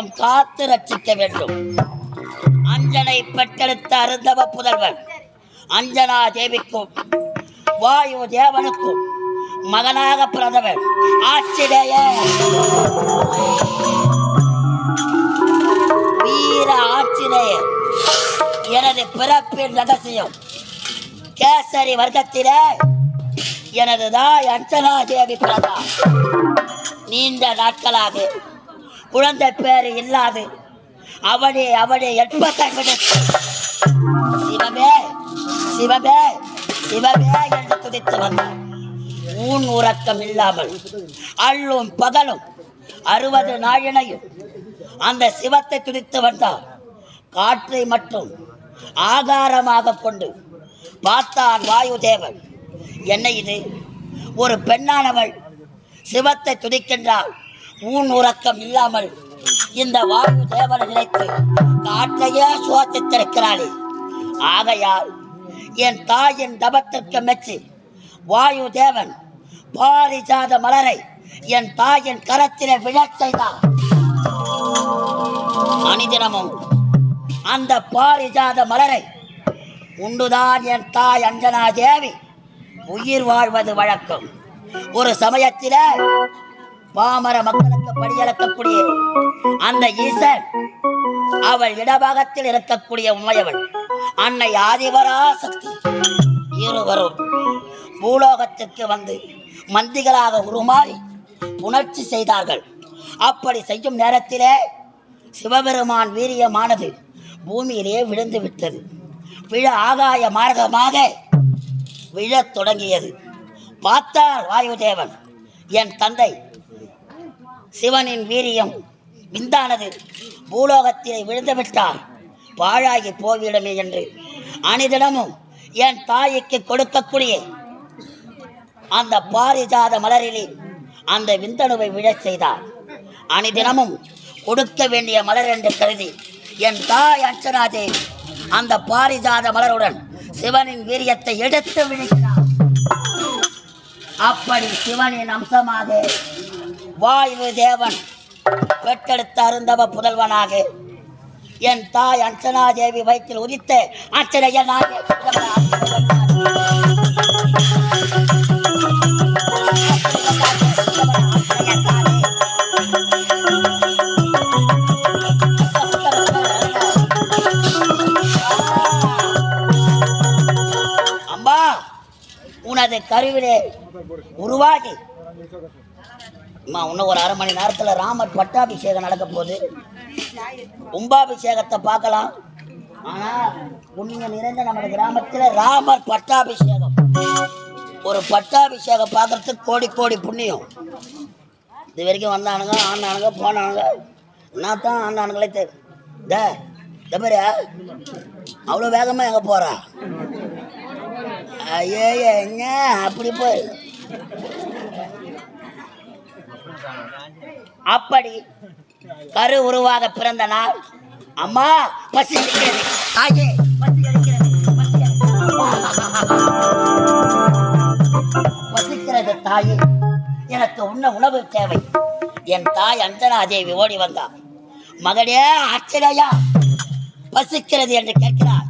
அனைவரையும் காத்து ரட்சிக்க வேண்டும். அஞ்சனை பெற்றெடுத்த அருந்தவ புதல்வன் அஞ்சனா தேவிக்கும் வாயு தேவனுக்கும் மகனாக பிறந்தவர் ஆச்சிரேய வீர ஆச்சிரேயர் எனது பிறப்பின் ரகசியம் கேசரி வர்க்கத்திலே எனது தாய் அஞ்சனா தேவி பிரதா நீண்ட நாட்களாக குழந்தை பேரு இல்லாது. அவனே அவனே எப்பத்தை சிவமே சிவமே சிவமே என்று துதித்து வந்தான் ஊன் உறக்கம் இல்லாமல் அள்ளும் பகலும் அறுபது நாழினையும் அந்த சிவத்தை துதித்து வந்தார். காற்றை மட்டும் ஆகாரமாக கொண்டு பார்த்தான் வாயு தேவன் என்ன இது? ஒரு பெண்ணானவள் சிவத்தை துதிக்கின்றாள். ஊன் உறக்கம் இல்லாமல் இந்த வாயு தேவனை நினைத்து காட்டையே சுவாசித்திருக்கிறாளே. ஆகையால் என் தாயின் தபத்திற்கு மெச்சி வாயு தேவன் பாரிஜாத மலரை என் தாயின் கரத்திலே விழச் செய்தார். அனிதினமும் அந்த பாரிஜாத மலரை உண்டுதான் என் தாய் அஞ்சனா தேவி உயிர் வாழ்வது வழக்கம். ஒரு சமயத்திலே பாமர மக்களுக்கு படியளக்கக்கூடிய அந்த ஈசன் அவள் இடபாகத்தில் இருக்கக்கூடிய உண்மையவள் அன்னை ஆதிவரா சக்தி இருவரும் பூலோகத்திற்கு வந்து மந்திகளாக உருமாறி புணர்ச்சி செய்தார்கள். அப்படி செய்யும் நேரத்திலே சிவபெருமான் வீரியமானது பூமியிலே விழுந்து விட்டது விழ ஆகாய மார்க்கமாக விழத் தொடங்கியது. பார்த்தார் வாயுதேவன் என் தந்தை சிவனின் வீரியம் விந்தானது. பூலோகத்திலே விழுந்துவிட்டால் பாழாகி போவிடமே என்று அனிதினமும் என் தாய்க்கு கொடுக்கக்கூடிய அந்த பாரிஜாத மலரிலே அந்த விந்தணுவை விழச் செய்தார். அனிதினமும் கொடுக்க வேண்டிய மலர் என்று கருதி என் தாய் அச்சராஜே அந்த பாரிஜாத மலருடன் சிவனின் வீரியத்தை எடுத்து விழுகிறார் அப்படி சிவனின் அம்சமாக வாயு தேவன். பெற்றெடுத்த அருந்தவ புதல்வனாக. என் தாய் அர்ச்சனா தேவி வயிற்றில் உதித்த அர்ச்சனையனாக அம்மா உனது கருவிலே உருவாகி அம்மா இன்னும் ஒரு அரை மணி நேரத்தில் ராமர் பட்டாபிஷேகம் நடக்க போகுது. கும்பாபிஷேகத்தை பார்க்கலாம். ஆனால் புண்ணிய நிறைந்த நமது கிராமத்தில் ராமர் பட்டாபிஷேகம். ஒரு பட்டாபிஷேகம் பார்க்கறதுக்கு கோடி கோடி புண்ணியம். இது வரைக்கும் வந்தானுங்க ஆனானுங்க போனானுங்க. நான் தான் ஆனானுங்களே தெரியும் டே மாதிரி அவ்வளோ வேகமாக எங்கே போகிறா ஐயோ என்ன அப்படி போய் அப்படி கரு உருவாக பிறந்த நாள். அம்மா பசி அடிக்கிறது. தாயே பசி அடிக்கிறது. பசிக்கிறது தாயே. எனக்கு உண்ண உணவு தேவை. என் தாய் அஞ்சனா தேவி ஓடி வந்தார் மகனே ஆச்சரியா பசிக்கிறது என்று கேட்கிறார்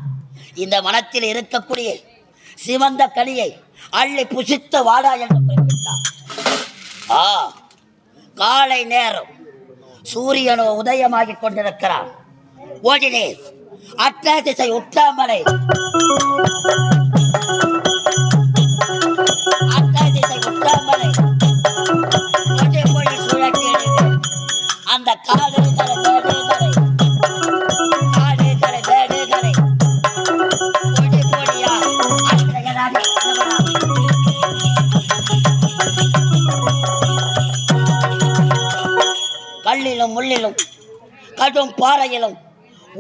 இந்த மனத்தில் இருக்கக்கூடிய சிவந்த கனியை அள்ளி புசித்து வாடா என்று குறிப்பிட்டார் ஆ காலை நேரம் சூரியனோ உதயமாகிக் கொண்டிருக்கிறான் ஓடினேன். அற்ற திசை உற்றாமலை பாறையிலும்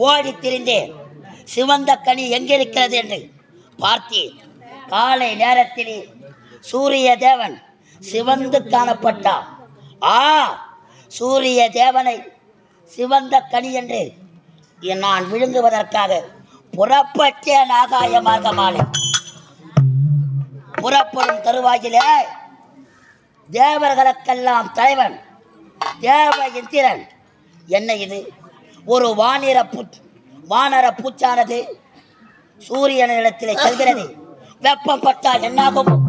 ஓடி திரிந்தேன். சிவந்த கனி எங்கிருக்கிறது என்று பார்த்தேன். காலை நேரத்தில் சூரிய தேவன் சிவந்து காணப்பட்டார் ஆ சூரிய தேவனை சிவந்த கனி என்று நான் விழுங்குவதற்காக புறப்பட்டேன் ஆகாய மார்க்கமான புறப்படும் தருவாயிலே தேவர்களுக்கெல்லாம் தலைவன் தேவ இந்திரன். என்ன இது? ஒரு வானிர பூ வானர பூச்சானது சூரியனிடத்திலே செல்கிறது. வெப்பம் பட்டால் என்னாகும்?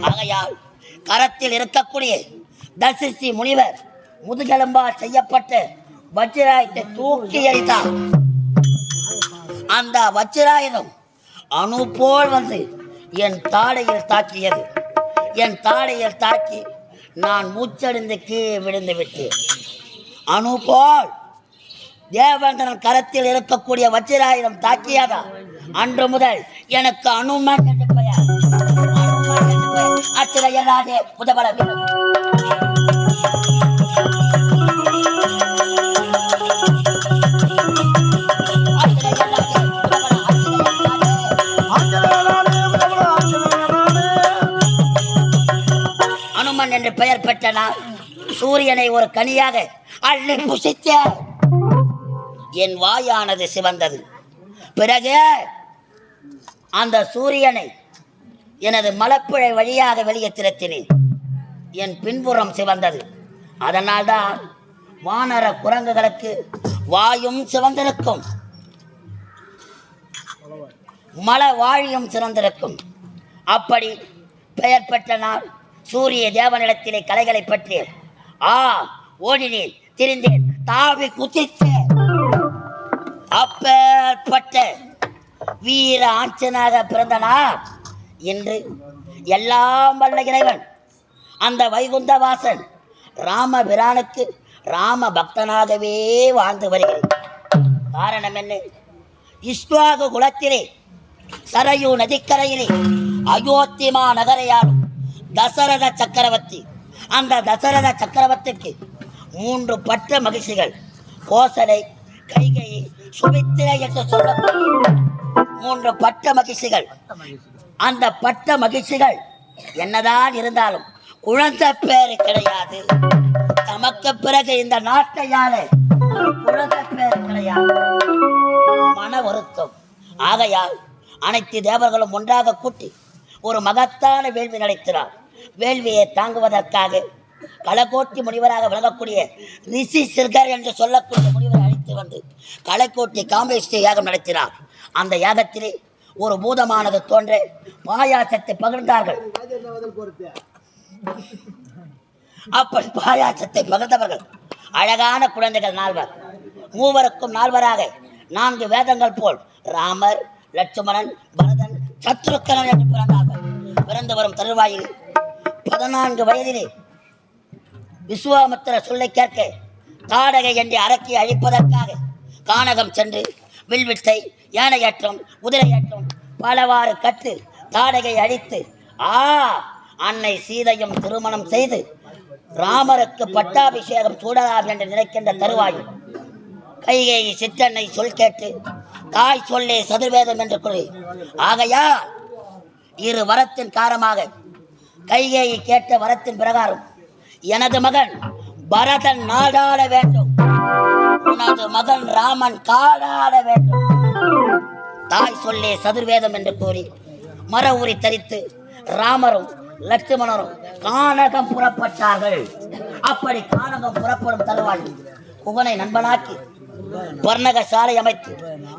ஆகையால் கரத்தில் இருக்கக்கூடிய தசிசி முனிவர் முதுகெலும்பால் செய்யப்பட்டு வஜ்ராயத்தை தூக்கி எறிந்தார். அந்த வஜ்ராயுதம் அணு போல் வந்து என் தாடையில் தாக்கியது. என் தாடையில் தாக்கி நான் மூச்சடைந்து கீழே விழுந்து விட்டேன். அணு போல் தேவேந்திரன் கரத்தில் இருக்கக்கூடிய வஜ்ராயுதம் தாக்கியதா? அன்று முதல் எனக்கு அனுமன் என்று பெயர். அனுமன் என்று பெயர் அச்சிரையராதே அனுமன் என்று பெயர் பெற்ற நான் சூரியனை ஒரு கனியாக அள்ளி புசித்தேன். என் வாயானது சிவந்தது. பிறகு அந்த சூரியனை எனது மலப்பிழை வழியாக வெளியே திறத்தினேன். என் பின்புறம் சிவந்தது. அதனால்தான் வானர குரங்குகளுக்கு வாயும் சிவந்திருக்கும். மல வாழியும் சிறந்திருக்கும் அப்படி பெயர் பெற்ற நான் சூரிய தேவனிடத்திலே கலைகளை பற்றியேன் ஆ ஓடினேன் திரிந்தேன் தாவி குதித்தேன். அப்பேற்பட்ட வீர ஆஞ்சனாக பிறந்த நான் எல்லாம் வல்ல இறைவன் அந்த வைகுந்த வாசன் ராமபிரானுக்கு ராம பக்தனாகவே வாழ்ந்து வருகிறேன். காரணம் என்ன? இஸ்வாக குலத்திலே சரையு நதிக்கரையிலே அயோத்திமா நகரையாலும் தசரத சக்கரவர்த்தி அந்த தசரத சக்கரவர்த்திக்கு மூன்று பட்ட மகிழ்ச்சிகள் கோசலை கைகை சுமித்திரை என்று சொல்லக்கூடிய மூன்று பட்ட மகிழ்ச்சிகள். அந்த பட்ட மகிழ்ச்சிகள் என்னதான் இருந்தாலும் குழந்தை பேரு கிடையாது. தமக்கு பிறகு இந்த நாட்டையால குழந்தை பேரு கிடையாது. மன வருத்தம். ஆகையால் அனைத்து தேவர்களும் ஒன்றாக கூட்டி ஒரு மகத்தான வேள்வி நடத்தினார். வேள்வியை தாங்குவதற்காக பல கோட்டி முனிவராக விளங்கக்கூடிய ரிஷி சிர்கர் என்று சொல்லக்கூடிய முனிவராக வந்து கலைக்கோட்டை காமேஸ்வரி யாகம் நடத்தினார். அந்த யாகத்திலே ஒரு பூதமானது தோன்ற பாயாசத்தை பகிர்ந்தார்கள். அப்படி பாயாசத்தை பகிர்ந்தவர்கள் அழகான குழந்தைகள் நால்வர். மூவருக்கும் நால்வராக நான்கு வேதங்கள் போல் ராமர் லட்சுமணன் பரதன் சத்ருக்கனன் என்று பிறந்தார்கள். பிறந்து வரும் தருவாயில் பதினான்கு வயதிலே விஸ்வாமித்திர சொல்லை கேட்க தாடகை என்று அரக்கி அழிப்பதற்காக கானகம் சென்று வில்வித்தை யானையேற்றம் குதிரையற்றும் பலவாறு கற்று தாடகை அழித்து ஆ அன்னை சீதையும் திருமணம் செய்து ராமருக்கு பட்டாபிஷேகம் சூடலாம் என்று நினைக்கின்ற தருவாயில் கைகை சிற்றன்னை சொல் கேட்டு தாய் சொல்லே சதுர்வேதம் என்று கூறி ஆகையா இரு வரத்தின் காரணமாக கைகேயி கேட்ட வரத்தின் பிரகாரம் எனது மகன் பரதன் நாடாள வேண்டும். உனது மகன் ராமன் காடாட வேண்டும். தாய் சொல்லே சதுர்வேதம் என்று கூறி மர உரி தரித்து ராமரும் லட்சுமணரும் கானகம் புறப்பட்டார்கள். அப்படி கானகம் புறப்படும் தருவாள் குவனை நண்பனாக்கி பர்ணக சாலை அமைத்து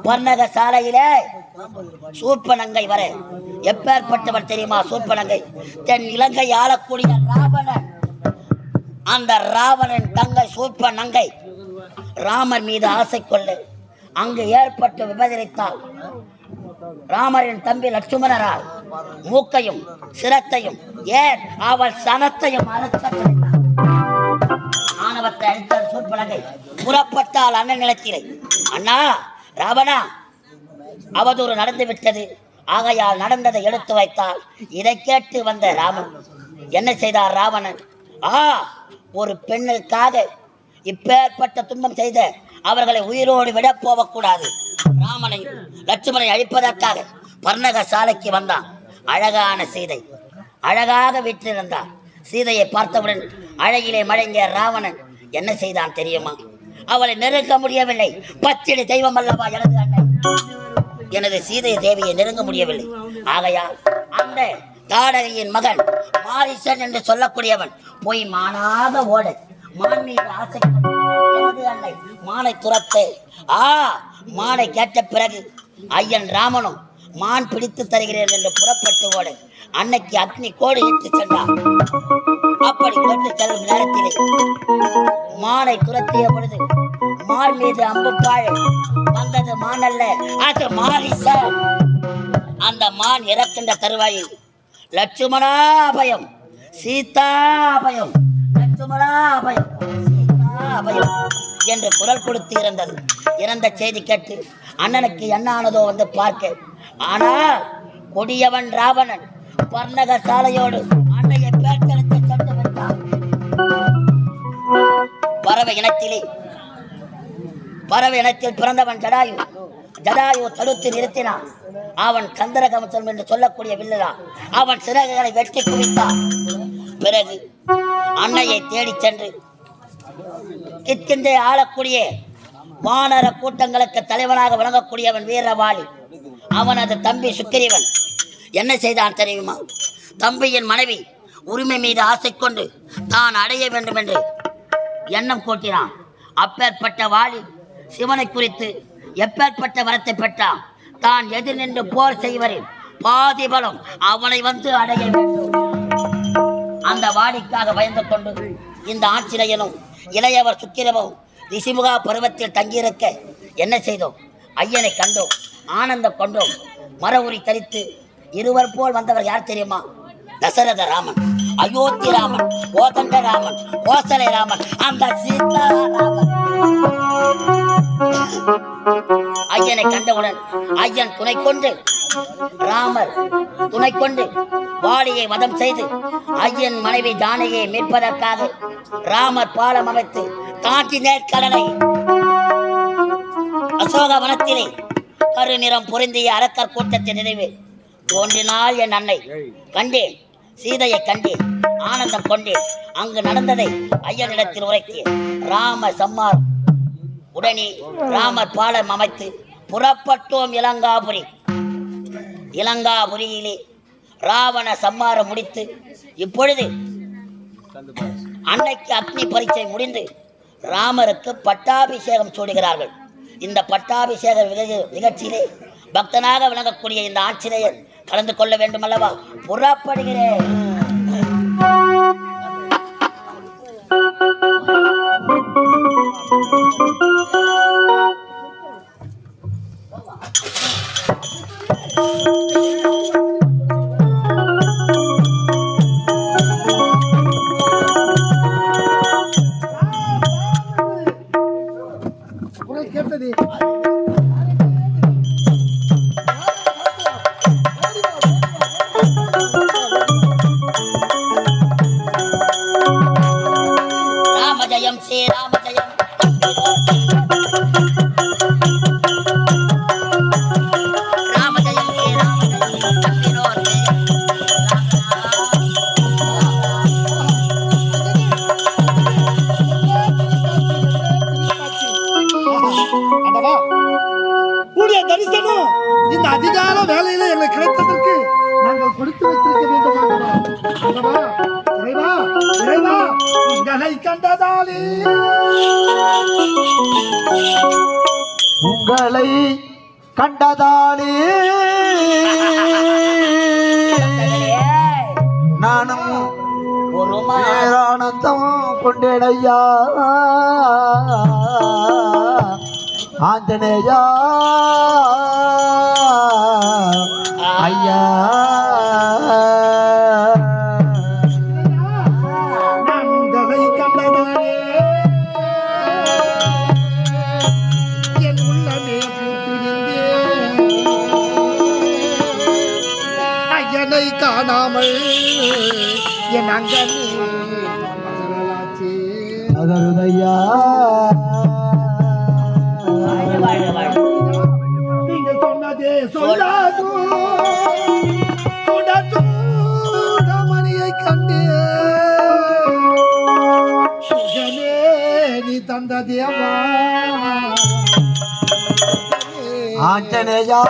பர்ணக சாலையிலே சூர்பனங்கை வர. எப்பேற்பட்டவர் தெரியுமா சூர்பனங்கை தென் இலங்கை ஆளக்கூடிய ராவணன். அந்த ராவணன் தங்கை சூர்பனங்கை ராமர் மீது ஆசை கொள்ளு. அங்கு ஏற்பட்டு விபதரித்தால் ராமரின் தம்பி லட்சுமணரால் மூக்கையும் சிரத்தையும் ஏன் அவள் சனத்தையும் ஆணவத்தை அழித்த சூர்பனகை புறப்பட்டால் அண்ணன் நிலத்திலே. அண்ணா ராவணா அவதூறு நடந்து விட்டது. ஆகையால் நடந்ததை எடுத்து வைத்தால் இதை கேட்டு வந்த ராமன். என்ன செய்தார் ராவணன்? ஆ ஒரு பெண்ணுக்காக இப்பேற்பட்ட துன்பம் செய்த அவர்களை உயிரோடு விட போகக்கூடாது. ராமனை லட்சுமணை அழிப்பதற்காக பர்ணக சாலைக்கு வந்தான். அழகான சீதை. அழகாக வீற்றிருந்தான். சீதையை பார்த்தவுடன் அழகிலே மழங்கிய ராவணன் என்ன செய்தான் தெரியுமா? அவளை நெருங்க முடியவில்லை. பத்திரி தெய்வம் அல்லவா எனது அண்ணன்? எனது சீதை தேவியை நெருங்க முடியவில்லை. ஆகையால் அந்த தாடகையின் மகன் மாரிசன் என்று சொல்லக்கூடியவன். போய் மானாக ஓட. மான் மீது ஆசை அன்னை? மானை துரத்து. ஆ மானை கேட்ட பிறகு ஐயன் ராமனும் மான் பிடித்து தருகிறேன் என்று புறப்பட்டு ஓடு. அன்னைக்கு அக்னி கோடு இட்டு சென்றார் அப்படி கொண்டு செல்லும் நேரத்திலே மானை துரத்திய பொழுது மான் மீது அம்பு வந்தது மான் அல்ல அது மாரிச அந்த மான் இறக்கின்ற தருவாயில் லட்சுமணாபயம். சீதாபயம். லட்சுமணாபயம். சீதாபயம் என்று குரல் கொடுத்து இறந்தது. இறந்த செய்தி கேட்டு அண்ணனுக்கு என்ன ஆனதோ வந்து பார்க்க. ஆனால் கொடியவன் ராவணன் பர்ணக சாலையோடு அன்னையை பேர்த்தெடுத்து சென்று விட்டான். பறவை இனத்திலே பறவை இனத்தில் பிறந்தவன் ஜடாயு. ஜடாயு தடுத்து நிறுத்தினான். அவன் கந்தரகமசம் என்று சொல்லக்கூடிய வில்லுதான். அவன் சிறகுகளை வெட்டி குவித்தான். பிறகு அன்னையை தேடிச் சென்று கித்கிந்தை ஆளக்கூடிய வானர கூட்டங்களுக்கு தலைவனாக விளங்கக்கூடியவன் வீரவாளி அவனது தம்பி சுக்கிரீவன். என்ன செய்தான் தெரியுமா? தம்பியின் மனைவி உரிமை மீது ஆசை கொண்டு தான் அடைய வேண்டும் என்று எண்ணம் கூட்டினான். அப்பேற்பட்ட வாளி சிவனை குறித்து எப்பேற்பட்ட வரத்தை பெற்றான்? தான் எதிர் நின்று போர் செய்வரின் பாதி பலம் அவனை வந்து அடைய வேண்டும். அந்த வாடிக்காக பயந்து கொண்டு இந்த ஆட்சிரையனும் இளையவர் சுக்கிரமும் ரிஷிமுகா பருவத்தில் தங்கியிருக்க என்ன செய்தோம்? ஐயனை கண்டோம் ஆனந்தம் கொண்டோம். மர உரி தரித்து இருவர் போல் வந்தவர் யார் தெரியுமா? தசரத ராமன். அயோத்தி ராமன் கோதண்ட ராமன் கோசலை ராமன் அந்த சீதா ராமன் ஐயனை கண்டவுடன் ஐயன் துணை கொண்டு ராமர் துணை கொண்டு வாலியை வதம் செய்து ஐயன் மனைவி ஜானகியை மீட்பதற்காக ராமர் பாலம் அமைத்து காட்டி நேர்கடலை அசோக வனத்திலே கருநிறம் பொருந்திய அரக்கர் கூட்டத்தின் நினைவு தோன்றினாள் என் அன்னை. கண்டேன். சீதையை கண்டு ஆனந்தம் கொண்டேன் அங்கு நடந்ததை ஐயனிடத்தில் உரைத்து ராம சம்மார் உடனே ராமர் பாலம் அமைத்து புறப்பட்டோம் இலங்காபுரி. இலங்காபுரியிலே ராவண சம்மாரம் முடித்து இப்பொழுது அன்னைக்கு அக்னி பரீட்சை முடிந்து ராமருக்கு பட்டாபிஷேகம் சூடுகிறார்கள். இந்த பட்டாபிஷேக நிகழ்ச்சியிலே பக்தனாக விளங்கக்கூடிய இந்த ஆஞ்சநேயர் கலந்து கொள்ள வேண்டும் அல்லவா புறப்படுகிறேன் பேரானந்தம் கொண்டேனையா ஆஞ்சநேயா. ஐயா. காணாமல் என் அங்கமே வாழ்க. நீங்க சொன்னதே சொல்லாதோ. மணியை கண்டே. நீ தந்த தேவா ஆஞ்சநேயா.